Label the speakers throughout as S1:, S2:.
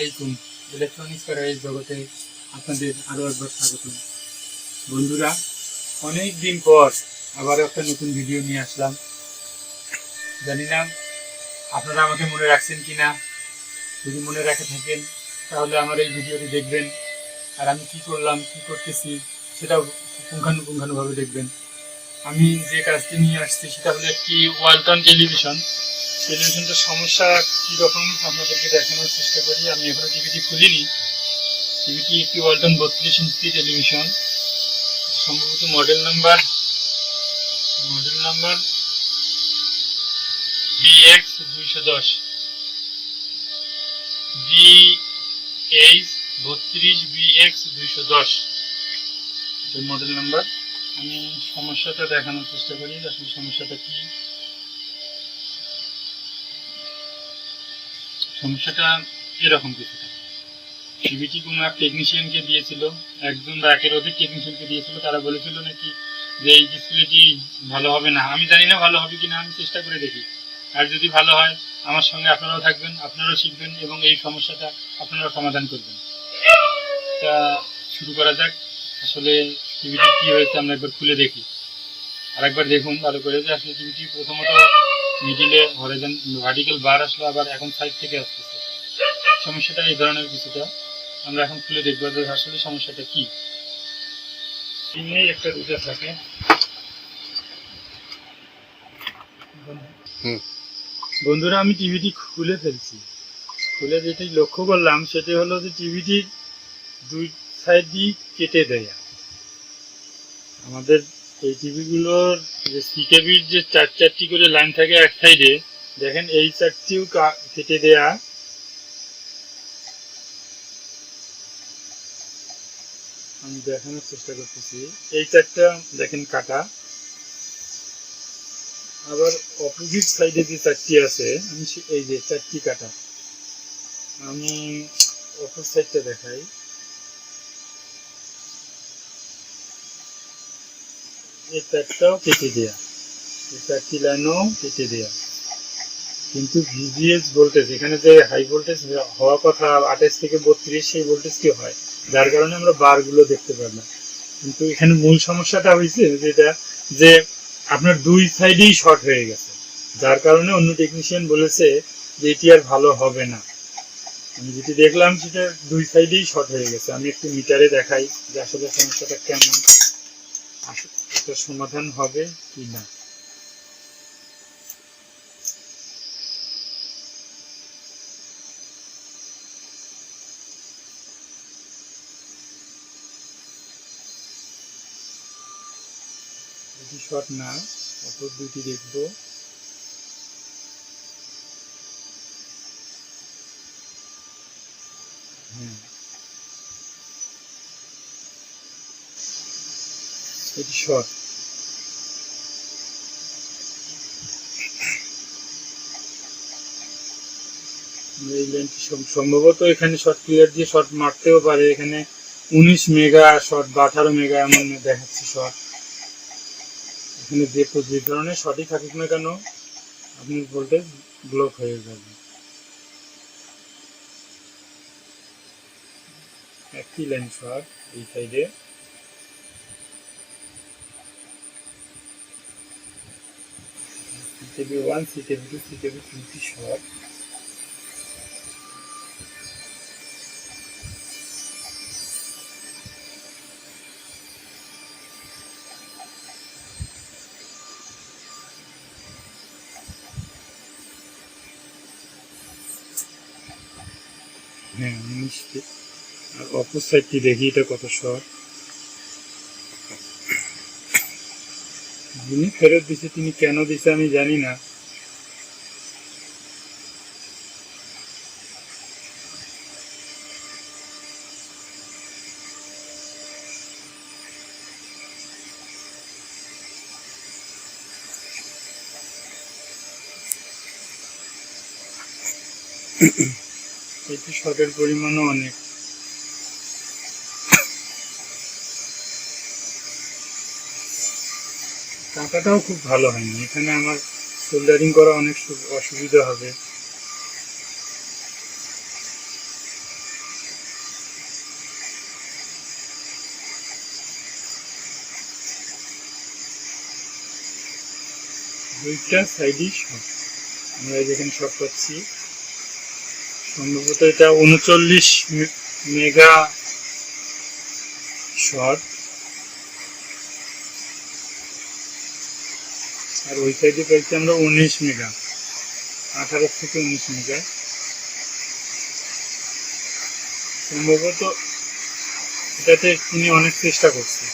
S1: আলাইকুম। ইলেকট্রনিক্স প্যারাইজ জগতে আপনাদের আরও একবার স্বাগত বন্ধুরা, অনেক দিন পর আবার একটা নতুন ভিডিও নিয়ে আসলাম। জানি না আপনারা আমাকে মনে রাখছেন কি না যদি মনে রাখে থাকেন, তাহলে আমার এই ভিডিওটি দেখবেন। আর আমি কি করলাম, কি করতেছি, সেটাও পুঙ্খানুপুঙ্খানুভাবে দেখবেন। আমি যে কাজটি নিয়ে আসছি, সেটা হলো একটি ওয়ালটন টেলিভিশন টেলিভিশনটার সমস্যা কীরকম আপনাদেরকে দেখানোর চেষ্টা করি। আমি এখনও টিভিটি খুলিনি। টিভিটি একটি ওয়ালটন বত্রিশ ইঞ্চি টেলিভিশন। সম্ভবত model number model number BX দুইশো দশ। বি এইচ বত্রিশ বিএক্স দুইশো দশ। মডেল নাম্বার আমি সমস্যাটা দেখানোর চেষ্টা করি। আসলে সমস্যাটা কি? সমস্যাটা এরকম কিছুটা। টিভিটি কোনো এক টেকনিশিয়ানকে দিয়েছিল, একজন বা একের অধিক টেকনিশিয়ানকে দিয়েছিল, তারা বলেছিল নাকি যে এই ডিসপ্লেটি ভালো হবে না। আমি জানি না ভালো হবে কি না আমি চেষ্টা করে দেখি। আর যদি ভালো হয়, আমার সঙ্গে আপনারাও থাকবেন, আপনারাও শিখবেন এবং এই সমস্যাটা আপনারাও সমাধান করবেন। তা শুরু করা যাক। আসলে টিভিটি কী হয়েছে আমরা একবার খুলে দেখি। আর একবার দেখুন ভালো করে যে আসলে টিভিটি প্রথমত মিডিলে হরিজন ভার্টিক্যাল বার আসলো আবার এখন সাইড থেকে আসতেছে। সমস্যাটা এই ধরনের কিছুটা। আমরা এখন খুলে দেখব যে আসলে সমস্যাটা কি। একটা দুটো থাকে বন্ধুরা আমি টিভিটি খুলে ফেলছি। খুলে যেটি লক্ষ্য করলাম সেটি হলো যে টিভিটির দুই সাইডই কেটে দেয়া। আমাদের এই টিভিগুলোর যে সিকেবির যে চার চারটি করে লাইন থাকে এক সাইডে, দেখেন এই চারটিও কেটে দেয়া। আমি দেখানোর চেষ্টা করতেছি। এই চারটা দেখেন কাটা। আবার অপোজিট সাইডে যে চারটি আছে, আমি এই যে চারটি কাটা। আমি অপর সাইডটা দেখাই। এই চারটাও কেটে দেয়া। এই চারটি লাইনও কেটে দেয়া। কিন্তু ভিভিএস ভোল্টেজ এখানে যে হাই ভোল্টেজ হওয়ার কথা, আঠাশ থেকে বত্রিশ সেই ভোল্টেজ কি হয়। যার কারণে আমরা বারগুলো দেখতে পারলাম। কিন্তু এখানে মূল সমস্যাটা হয়েছে যেটা, যে আপনার দুই সাইডেই শর্ট হয়ে গেছে। যার কারণে অন্য টেকনিশিয়ান বলেছে যে এটি আর ভালো হবে না। আমি যেটি দেখলাম সেটা দুই সাইডেই শর্ট হয়ে গেছে। আমি একটু মিটারে দেখাই যে আসলে সমস্যাটা কেমন। আসলে এটার সমাধান হবে কি না? শর্ট না অপর দুটি দেখব। হ্যাঁ। এটি শর্ট এই লাইনটি সম্ভবত এখানে শর্ট ক্লিয়ার দিয়ে শর্ট মারতেও পারে। এখানে উনিশ মেগা শর্ট বা আঠারো মেগা এমন দেখাচ্ছে শর্ট এখানে যে যে ধরনের শর্টই থাকুক না কেন আপনার ভোল্টেজ ব্লক হয়ে যাবে। একটি লাইন শর্ট এই সাইডে CTV one CTV two CTV three short হ্যাঁ উনিশটি আর অপর সাইডটি দেখি, এটা কত শর্ট যিনি ফেরত দিছে তিনি কেন দিছে আমি জানি না। এটি শর্টের পরিমাণও অনেক। কাঁটাটাও খুব ভালো হয়নি। এখানে আমার সোল্ডারিং করা অনেক অসুবিধা হবে। দুইটা সাইডই সব। আমরা যেখানে সব পাচ্ছি। সম্ভবত এটা উনচল্লিশ মেগা শর্ট আর ওই সাইডে পাইছি আমরা উনিশ মেগা, আঠারো থেকে উনিশ মেগা। সম্ভবত এটাতে তিনি অনেক চেষ্টা করছে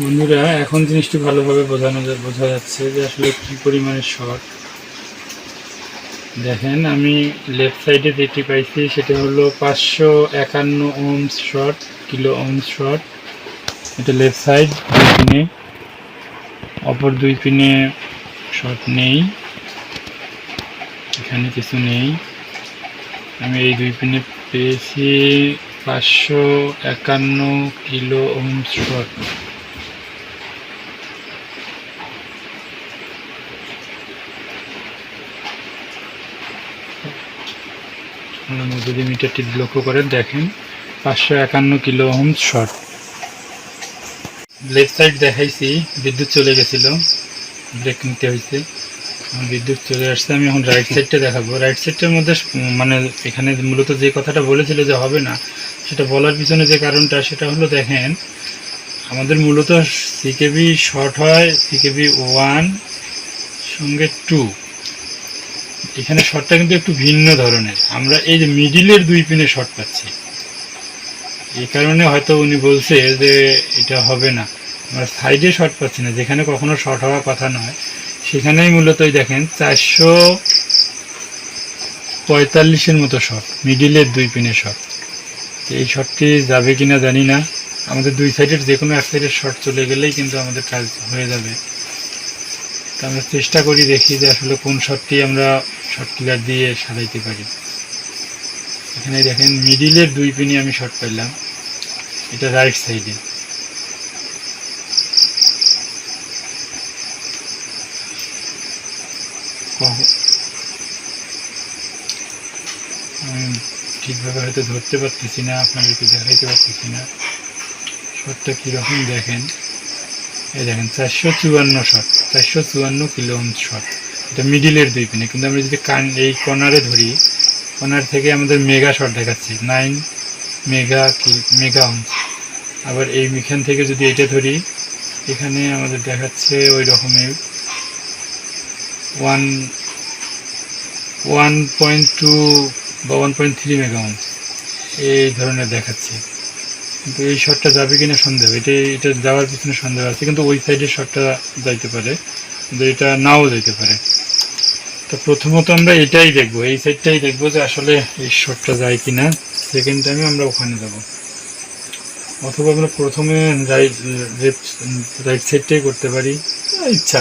S1: বন্ধুরা, এখন জিনিসটি ভালোভাবে বোঝানো বোঝা যাচ্ছে যে আসলে কি পরিমাণে শর্ট। দেখেন, আমি লেফট সাইডে যেটি পাইছি সেটা হলো পাঁচশো একান্ন ohms short kilo ohms short এটা লেফট সাইড দুই পিনে অপর দুই পিনে শর্ট নেই। এখানে কিছু নেই। আমি এই দুই পিনে পেয়েছি পাঁচশো একান্ন কিলো ওমস শর্ট আপনারা যদি মিটারটি লক্ষ্য করেন, দেখেন পাঁচশো একান্ন kilo ohm short. Left side দেখাইছি, বিদ্যুৎ চলে গেছিল, ব্রেক নিতে হয়েছে বিদ্যুৎ চলে আসছে, আমি এখন রাইট সাইডটা দেখাবো। রাইট সাইডটার মধ্যে মানে এখানে মূলত যে কথাটা বলেছিল যে হবে না, সেটা বলার পিছনে যে কারণটা, সেটা হলো দেখেন, আমাদের মূলত সিকেবি শর্ট হয় সিকেবি ওয়ান সঙ্গে টু এখানে শটটা কিন্তু একটু ভিন্ন ধরনের। আমরা এই যে মিডিলের দুই পিনে শট পাচ্ছি। এই কারণে হয়তো উনি বলছে যে এটা হবে না। আমরা সাইডে শর্ট পাচ্ছি না, যেখানে কখনো শর্ট হওয়ার কথা নয়। সেখানেই মূলত দেখেন, চারশো পঁয়তাল্লিশের মতো শট, মিডিলের দুই পিনে শর্ট এই শটটি যাবে কিনা জানি না। আমাদের দুই সাইডের যে কোনো এক সাইডের শট চলে গেলেই কিন্তু আমাদের কাজ হয়ে যাবে। তো আমরা চেষ্টা করি দেখি যে আসলে কোন শটটি আমরা শর্ট কিলার দিয়ে সাজাইতে পারি। এখানে দেখেন মিডিলের দুই পিনে আমি শর্ট পাইলাম এটা রাইট সাইডে। ঠিকভাবে হয়তো ধরতে পারতেছি না, আপনাদেরকে দেখাইতে পারতেছি না। শটটা কীরকম দেখেন। এই দেখেন, চারশো চুয়ান্ন শট, চারশো চুয়ান্ন কিলো শট। এটা মিডিলের দুই পিনে কিন্তু আমরা যদি কান, এই কর্নারে ধরি কর্নার থেকে আমাদের মেগা শট দেখাচ্ছে নাইন মেগা কি মেগা অংশ আবার এই এখান থেকে যদি এটা ধরি, এখানে আমাদের দেখাচ্ছে ওই রকমের ওয়ান ওয়ান পয়েন্ট টু বা ওয়ান পয়েন্ট থ্রি মেগা এই ধরনের দেখাচ্ছে। কিন্তু এই শটটা যাবে কিনা সন্দেহ। এটা এটা যাওয়ার পিছনে সন্দেহ আছে, কিন্তু ওই সাইডের শটটা যাইতে পারে। কিন্তু এটা নাও যাইতে পারে। তো প্রথমত আমরা এটাই দেখব, এই সাইডটাই দেখব যে আসলে এই শটটা যায় কিনা। সেকেন্ড টাইমে আমরা ওখানে যাব। অথবা আমরা প্রথমে রাইট সাইডটাই করতে পারি। ইচ্ছা।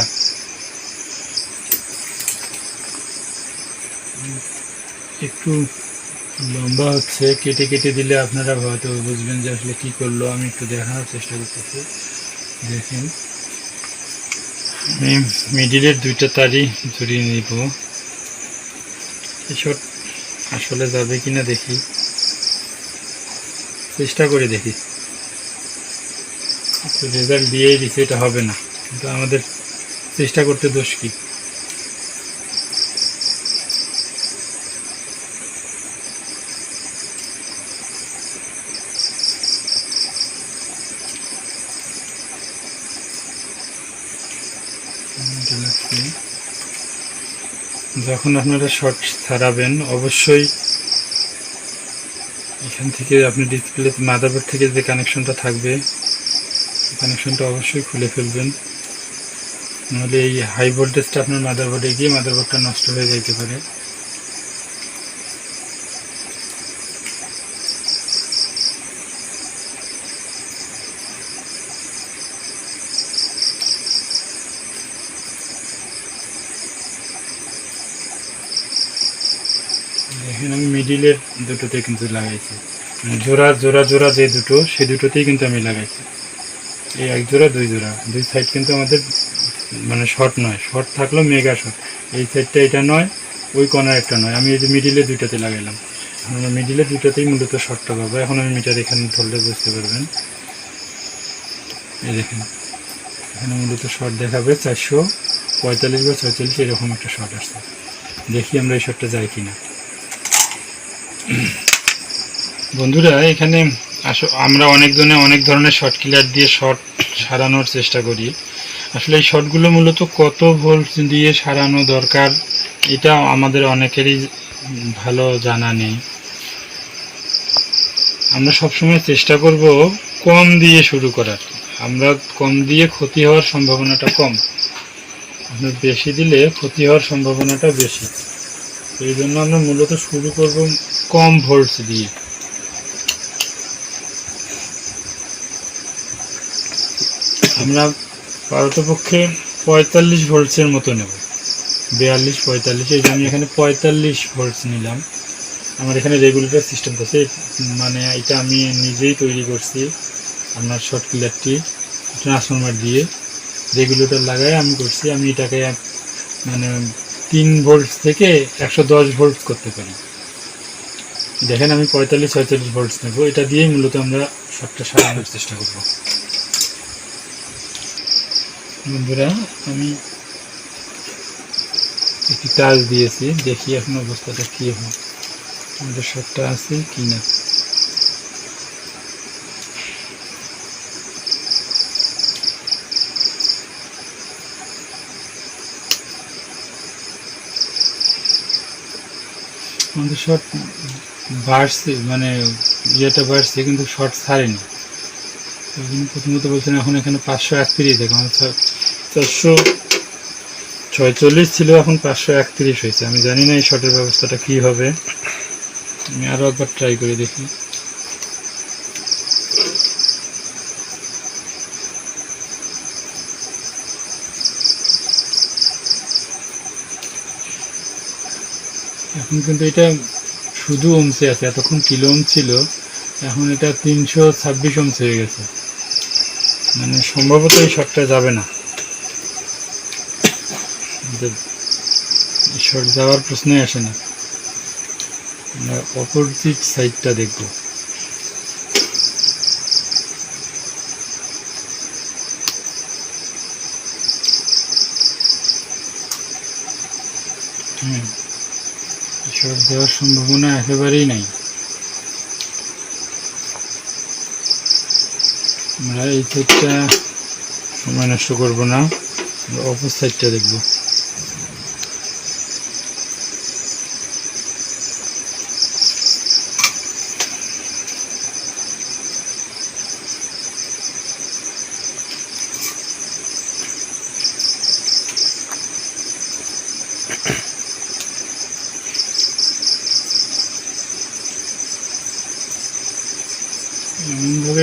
S1: একটু লম্বা হচ্ছে, কেটে কেটে দিলে আপনারা হয়তো বুঝবেন যে আসলে কী করল। আমি একটু দেখানোর চেষ্টা করতেছি। দেখেন। আমি মিডিলের দুইটা তারই জড়িয়ে নিব। এসব আসলে যাবে কিনা দেখি। চেষ্টা করে দেখি। রেজাল্ট দিয়েই দিছে, এটা হবে না। কিন্তু আমাদের চেষ্টা করতে দোষ কি? যখন আপনারা শর্ট ছাড়াবেন, অবশ্যই এখান থেকে আপনি ডিসপ্লে মাদারবোর্ড থেকে যে কানেকশনটা থাকবে কানেকশনটা অবশ্যই খুলে ফেলবেন। নাহলে এই হাই ভোল্টেজটা আপনার মাদারবোর্ডে গিয়ে মাদারবোর্ডটা নষ্ট হয়ে যাইতে পারে দেখেন আমি মিডিলের দুটোতে কিন্তু লাগাইছি। মানে জোড়া জোড়া জোড়া যে দুটো, সে দুটোতেই কিন্তু আমি লাগাইছি। এই এক জোড়া, দুই জোড়া। দুই সাইড কিন্তু আমাদের মানে শর্ট নয়। শর্ট থাকলেও মেগা শর্ট এই সাইডটা এটা নয়, ওই কর্নার একটা নয়। আমি এই যে মিডিলে দুইটাতে লাগাইলাম। আমরা মিডিলে দুইটাতেই মূলত শর্টটা পাবো এখন আমি মিটার এখানে ধরলে বুঝতে পারবেন। এই দেখেন। এখানে মূলত শর্ট দেখাবে চারশো পঁয়তাল্লিশ বা ছয়চল্লিশ, এরকম একটা শর্ট আসছে। দেখি আমরা এই শর্টটা যাই কিনা। বন্ধুরা, এখানে আস, আমরা অনেকজনে অনেক ধরনের শর্ট কিলার দিয়ে শর্ট সারানোর চেষ্টা করি। আসলে এই শর্টগুলো মূলত কত ভোল্ট দিয়ে সারানো দরকার, এটা আমাদের অনেকেরই ভালো জানা নেই। আমরা সবসময় চেষ্টা করব কম দিয়ে শুরু করার। আমরা কম দিয়ে ক্ষতি হওয়ার সম্ভাবনাটা কম। আপনার বেশি দিলে ক্ষতি হওয়ার সম্ভাবনাটা বেশি। এই জন্য আমরা মূলত শুরু করব কম ভোল্টস দিয়ে। আমরা পারতপক্ষে পঁয়তাল্লিশ ভোল্টসের মতো নেব। বিয়াল্লিশ, পঁয়তাল্লিশ, এই যে আমি এখানে পঁয়তাল্লিশ ভোল্টস নিলাম। আমার এখানে রেগুলেটর সিস্টেম আছে। মানে এটা আমি নিজেই তৈরি করছি, আপনার শর্ট কিলারটি ট্রান্সফরমার দিয়ে। রেগুলেটর লাগাই আমি করছি। আমি এটাকে মানে তিন ভোল্ট থেকে একশো দশ ভোল্ট করতে পারি। দেখেন আমি পঁয়তাল্লিশ, ছয়চল্লিশ ভোল্টস নেব। এটা দিয়েই মূলত আমরা শর্টটা সারানোর চেষ্টা করব। বন্ধুরা, আমি একটি টাচ দিয়েছি, দেখি এখন অবস্থাটা কী হয়। আমাদের শর্টটা আছে কি না? আমাদের শর্ট বাড়ছে মানে ইয়েটা বাড়ছে, কিন্তু শর্ট ছাড়েনি। প্রথমত বলছেন, এখন এখানে পাঁচশো একত্রিশ ছ- চারশো ছয়চল্লিশ ছিল, এখন পাঁচশো একত্রিশ হয়েছে। আমি জানি না এই শর্টের ব্যবস্থাটা কী হবে। আমি আরও একবার ট্রাই করে দেখি। এখন কিন্তু এটা শুধু অংশে আছে, এতক্ষণ কিলো ওম ছিল, এখন এটা তিনশো ছাব্বিশ ওমস হয়ে গেছে। মানে সম্ভবত এই শটটা যাবে না। শট যাওয়ার প্রশ্নই আসে না। আমরা অপোজিট সাইডটা দেখব হুম শট দেওয়ার সম্ভাবনা একেবারেই নাই। আমরা এই সাইডটা সময় নষ্ট করব না অপর সাইডটা দেখব।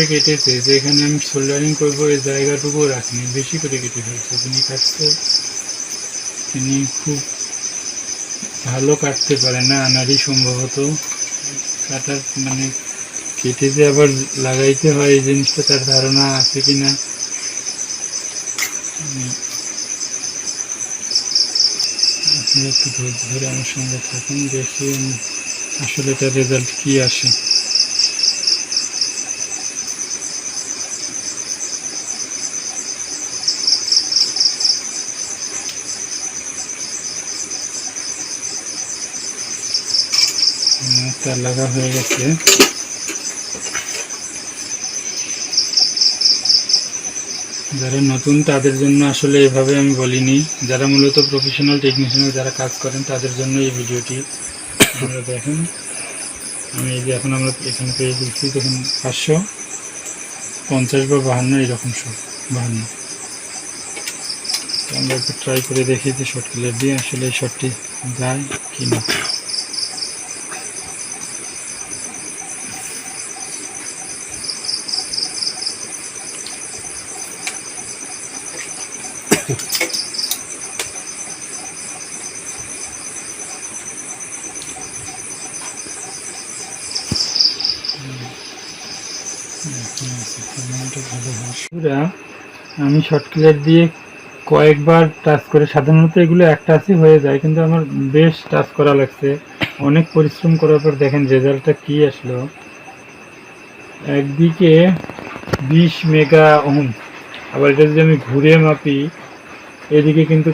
S1: কেটেছে যে এখানে আমি সোল্ডারিং করব এই জায়গাটুকু রাখিনি বেশি করে কেটে ফেলছে তিনি কাটছে তিনি খুব ভালো কাটতে পারে না আনারই সম্ভবত কাটার মানে কেটে যে আবার লাগাইতে হয় এই জিনিসটা তার ধারণা আছে কি না আপনি একটু ধৈর্য ধরে আমার সঙ্গে থাকুন দেখি আসলে তার রেজাল্ট কী আসে তার লাগা হয়ে গেছে। যারা নতুন, তাদের জন্য আসলে এভাবে আমি বলিনি। যারা মূলত প্রফেশনাল টেকনিশিয়ান যারা কাজ করেন, তাদের জন্য এই ভিডিওটি আপনারা দেখেন। আমি এই যে এখন আমরা এখানে পেয়ে দিচ্ছি দেখুন পাঁচশো পঞ্চাশ বা বাহান্ন, এরকম সব, বাহান্ন। আমরা একটু ট্রাই করে দেখি যে শর্ট কিলার দিয়ে আসলে এই শর্টটি যায় কি না আমি শর্ট ক্লিয়ার দিয়ে কয়েকবার টাচ করে, সাধারণত এগুলো এক টাচই হয়ে যায়, কিন্তু আমার বেশ টাচ করা লাগছে। অনেক পরিশ্রম করার পর দেখেন রেজাল্টটা কি আসলো। একদিকে বিশ মেগা ওহম, আবার এটা যদি আমি ঘুরে মাপি, এদিকে কিন্তু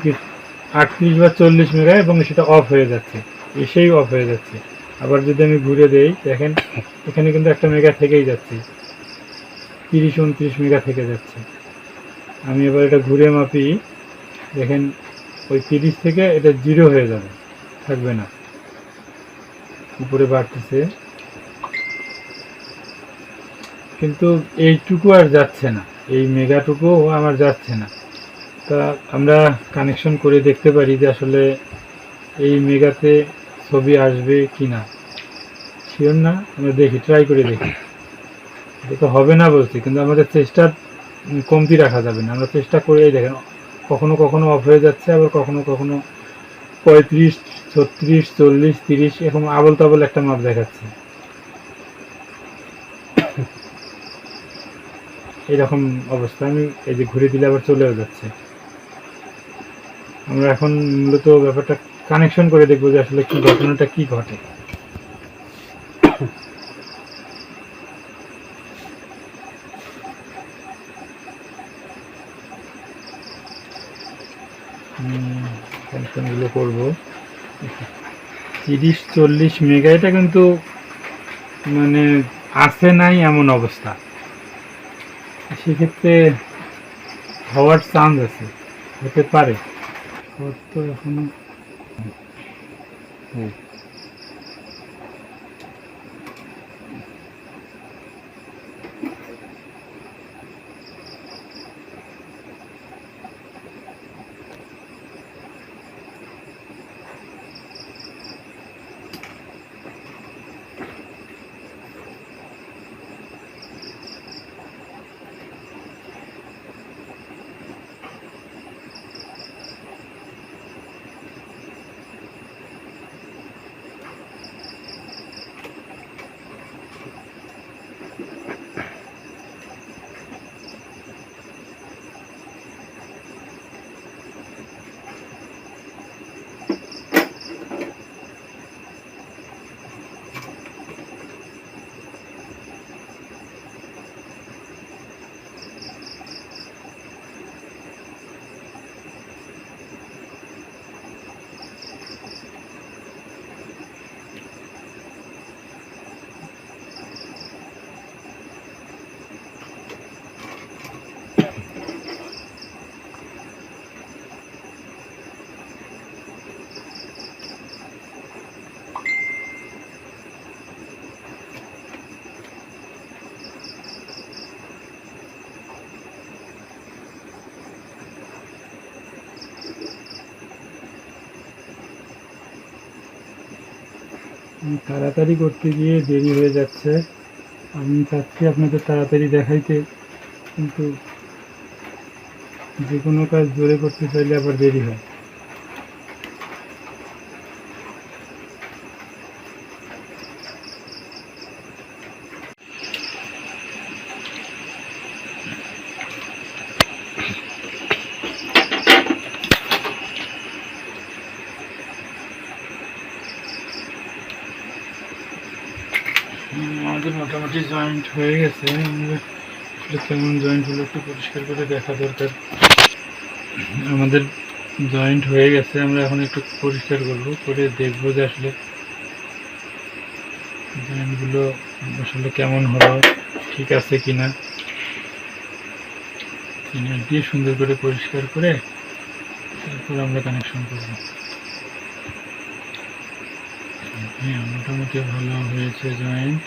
S1: আটত্রিশ বা চল্লিশ মেগা এবং সেটা অফ হয়ে যাচ্ছে, এসেই অফ হয়ে যাচ্ছে। আবার যদি আমি ঘুরে দেই, দেখেন এখানে কিন্তু একটা মেগা থেকেই যাচ্ছে, তিরিশ, উনত্রিশ মেগা থেকে যাচ্ছে। আমি এবার এটা ঘুরে মাপি। দেখেন, ওই তিরিশ থেকে এটা জিরো হয়ে যাবে, থাকবে না। উপরে বাড়তেছে। কিন্তু এইটুকু আর যাচ্ছে না। এই মেগাটুকুও আমার যাচ্ছে না। তা আমরা কানেকশন করে দেখতে পারি যে আসলে এই মেগাতে ছবি আসবে কি না শিওর না? আমরা দেখি ট্রাই করে দেখি। এটা তো হবে না বলছি, কিন্তু আমাদের চেষ্টা কমতি রাখা যাবে না। আমরা চেষ্টা করেই দেখেন, কখনো কখনো অফ হয়ে যাচ্ছে, আবার কখনো কখনো পঁয়ত্রিশ, ছত্রিশ, চল্লিশ, তিরিশ এরকম আবল তাবল একটা মাপ দেখাচ্ছে। এরকম অবস্থা। আমি এই যে ঘুরে দিলে আবার চলেও যাচ্ছে। আমরা এখন মূলত ব্যাপারটা কানেকশন করে দেখব যে আসলে কি ঘটনাটা কি ঘটে। কানেকশনগুলো করব। তিরিশ, চল্লিশ মেগা, এটা কিন্তু মানে আসে নাই এমন অবস্থা। সেক্ষেত্রে হওয়ার চান্স আছে, হতে পারে। তো এখনও তাড়াতাড়ি করতে গিয়ে দেরি হয়ে যাচ্ছে। আমি চাচ্ছি আপনাদের তাড়াতাড়ি দেখাইতে, কিন্তু যে কোনো কাজ জোরে করতে চাইলে আবার দেরি হয় হুম, আমাদের মোটামুটি জয়েন্ট হয়ে গেছে। কেমন জয়েন্ট হলো একটু পরিষ্কার করে দেখা দরকার। আমাদের জয়েন্ট হয়ে গেছে, আমরা এখন একটু পরিষ্কার করব, করে দেখব যে আসলে জয়েন্টগুলো আসলে কেমন হলো, ঠিক আছে কিনা। কিনা দিয়ে সুন্দর করে পরিষ্কার করে তারপর আমরা কানেকশন করব। হ্যাঁ মোটামুটি ভালো হয়েছে জয়েন্ট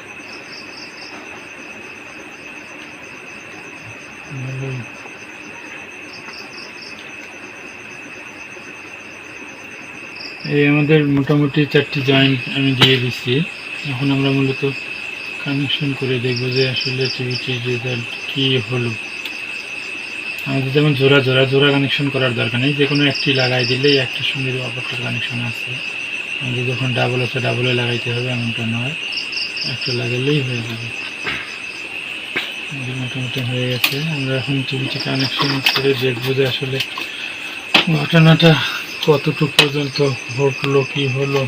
S1: এই আমাদের মোটামুটি চারটি জয়েন্ট আমি দিয়ে দিচ্ছি এখন আমরা মূলত কানেকশন করে দেখব যে আসলে টিভিটির রেজাল্ট কী হলো। আমাদের যেমন জোড়া জোড়া জোড়া কানেকশন করার দরকার নেই। যে কোনো একটি লাগাই দিলেই একটার সঙ্গে অপরটার কানেকশন আছে। আমাদের যখন ডাবল আছে ডাবলে লাগাইতে হবে, এমনটা নয়। একটা লাগালেই হয়ে যাবে। মোটামুটি হয়ে গেছে। আমরা এখন টিভিটি কানেকশন করে দেখব যে আসলে ঘটনাটা কতটুকু পর্যন্ত ঘটলো, কি হলো,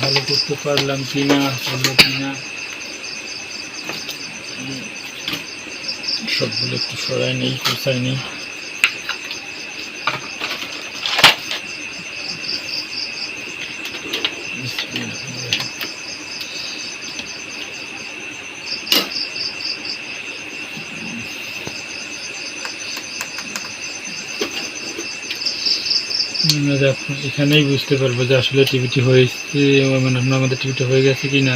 S1: ভালো করতে পারলাম কি না হলো কি না সবগুলো একটু সরাই নেই কোথায় নেই আমরা দেখো এখানেই বুঝতে পারব যে আসলে টিভিটি হয়েছে মানে আমাদের টিভিটা হয়ে গেছে কি না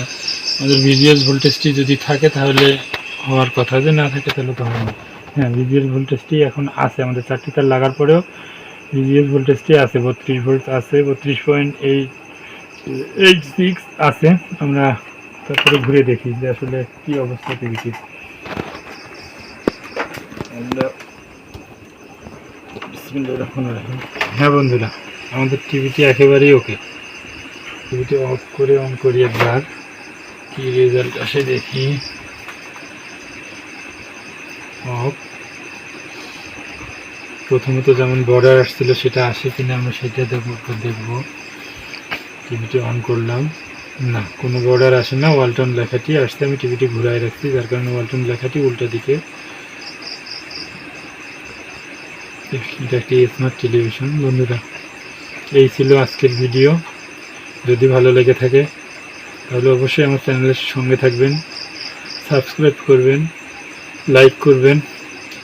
S1: আমাদের ভিজিএস ভোল্টেজটি যদি থাকে তাহলে হওয়ার কথা যে না থাকে তাহলে তো হবে না। হ্যাঁ ভিজিএস ভোল্টেজটি এখন আছে আমাদের চারটি তার লাগার পরেও ভিজিএস ভোল্টেজটি আছে বত্রিশ ভোল্ট আছে বত্রিশ পয়েন্ট এইট এইট সিক্স আছে। আমরা তারপরে ঘুরে দেখি যে আসলে কি অবস্থা টিভিটির বিসমিল্লাহির হ্যাঁ বন্ধুরা। আমাদের টিভিটি একেবারেই ওকে। টিভিটি অফ করে অন করি একবার। কি রেজাল্ট আসে দেখি। অফ। প্রথমত যেমন বর্ডার আসছিল সেটা আসে কিনা আমরা সেটা দেখব দেখব। টিভিটি অন করলাম। না, কোনো বর্ডার আসে না, ওয়ালটন লেখাটি আসতে আমি টিভিটি ঘুরাই রাখছি, যার কারণে ওয়ালটন লেখাটি উল্টো দিকে। এটা একটি স্মার্ট টেলিভিশন বন্ধুরা। এই ছিল আজকের ভিডিও। যদি ভালো লেগে থাকে, তাহলে অবশ্যই আমার চ্যানেলের সঙ্গে থাকবেন, সাবস্ক্রাইব করবেন, লাইক করবেন,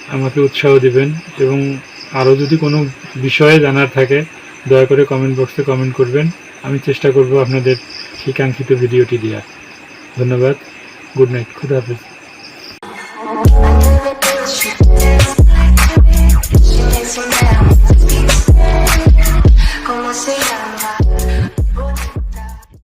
S1: আমাকে উৎসাহ দিবেন এবং আরও যদি কোনো বিষয়ে জানার থাকে, দয়া করে কমেন্ট বক্সে কমেন্ট করবেন। আমি চেষ্টা করব আপনাদের সেই কাঙ্ক্ষিত ভিডিওটি দেওয়ার। ধন্যবাদ। Good night. খুদা হাফিজ.
S2: say